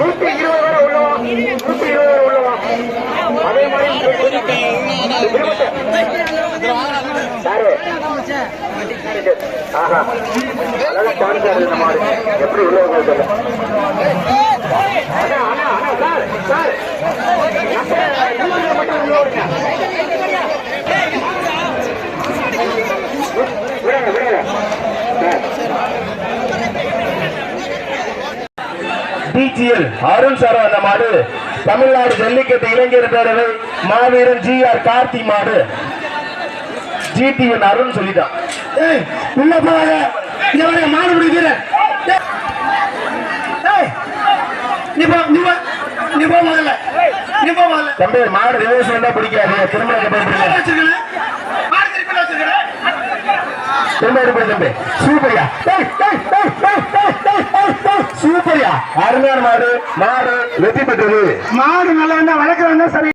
நூத்தி இருபது ஆஹா. அழகா டான்ஸ் ஆடுது நம்ம எப்படி உள்ளவங்க டிஜிஎல் அருண் சார் அந்த மாடு. தமிழ்நாடு ஜல்லிக்கட்டு இளைஞர் பேரவை மாவீரன் ஜி ஆர் கார்த்தி மாடு. ஜிடிஎன் அருண் சொல்லிட்டான். மாடு பிடிக்கிற தம்பி மாடு ரிவர்ஸ் வந்தா பிடிக்காது. திரும்ப திரும்ப தம்பி. சூப்பரியா. அருமையான மாடு மாடு வெற்றி பெற்றது. மாடு நல்லா இருந்தா வளர்க்குறவங்க சரி.